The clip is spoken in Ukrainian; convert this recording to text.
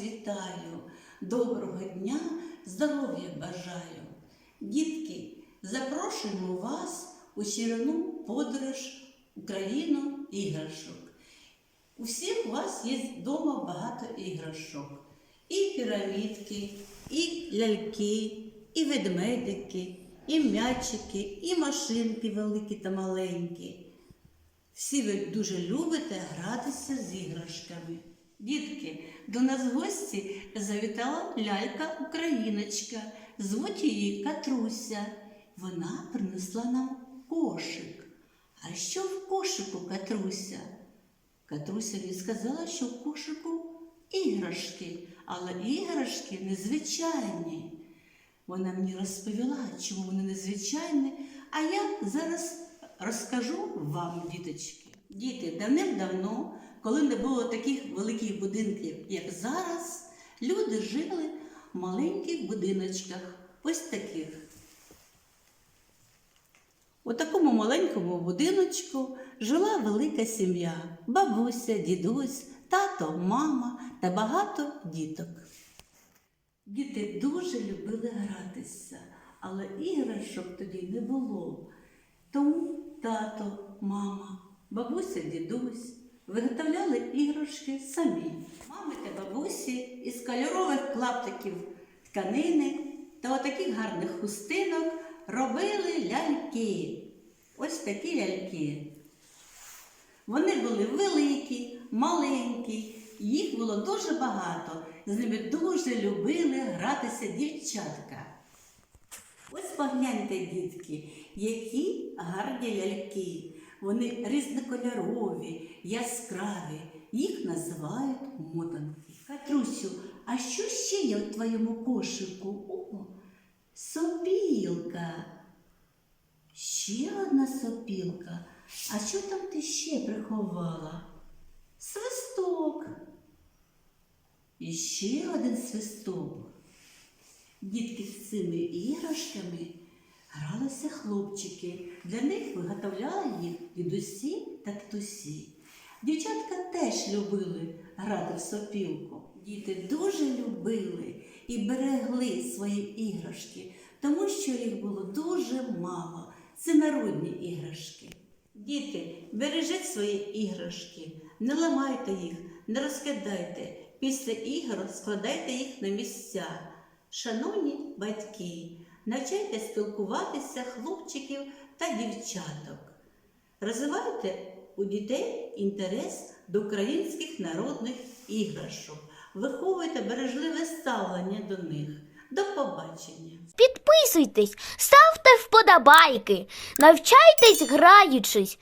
вітаю, доброго дня, здоров'я бажаю. Дітки, запрошуємо вас у чарівну подорож у країну іграшок. У всіх у вас є вдома багато іграшок. І пірамідки, і ляльки, і ведмедики, і м'ячики, і машинки великі та маленькі. Всі ви дуже любите гратися з іграшками. Дітки, до нас в гості завітала лялька Україночка. Звуть її Катруся. Вона принесла нам кошик. А що в кошику Катруся? Катруся сказала, що в кошику іграшки, але іграшки незвичайні. Вона мені розповіла, чому вони незвичайні, а я зараз розкажу вам, діточки. Діти, давним-давно, коли не було таких великих будинків, як зараз, люди жили в маленьких будиночках, ось таких. У такому маленькому будиночку жила велика сім'я: бабуся, дідусь, тато, мама та багато діток. Діти дуже любили гратися, але іграшок тоді не було. Тому тато, мама, бабуся, дідусь виготовляли іграшки самі. Мами та бабусі із кольорових клаптиків тканини та отаких гарних хустинок робили ляльки. Ось такі ляльки. Вони були великі, маленькі, їх було дуже багато. З ними дуже любили гратися дівчатка. Ось погляньте, дітки, які гарні ляльки. Вони різнокольорові, яскраві. Їх називають мотанки. Катрусю, а що ще є в твоєму кошику? О, сопілка. Ще одна сопілка. А що там ти ще приховала? Свисток. І ще один свисток. Дітки з цими іграшками гралися хлопчики. Для них виготовляли їх дідусі та татусі. Дівчатка теж любили грати в сопілку. Діти дуже любили і берегли свої іграшки, тому що їх було дуже мало. Це народні іграшки. Діти, бережіть свої іграшки, не ламайте їх, не розкидайте. Після ігор складайте їх на місця. Шановні батьки, навчайте спілкуватися хлопчиків та дівчаток. Розвивайте у дітей інтерес до українських народних іграшок. Виховуйте бережливе ставлення до них. До побачення! Підписуйтесь, ставте вподобайки, навчайтесь граючись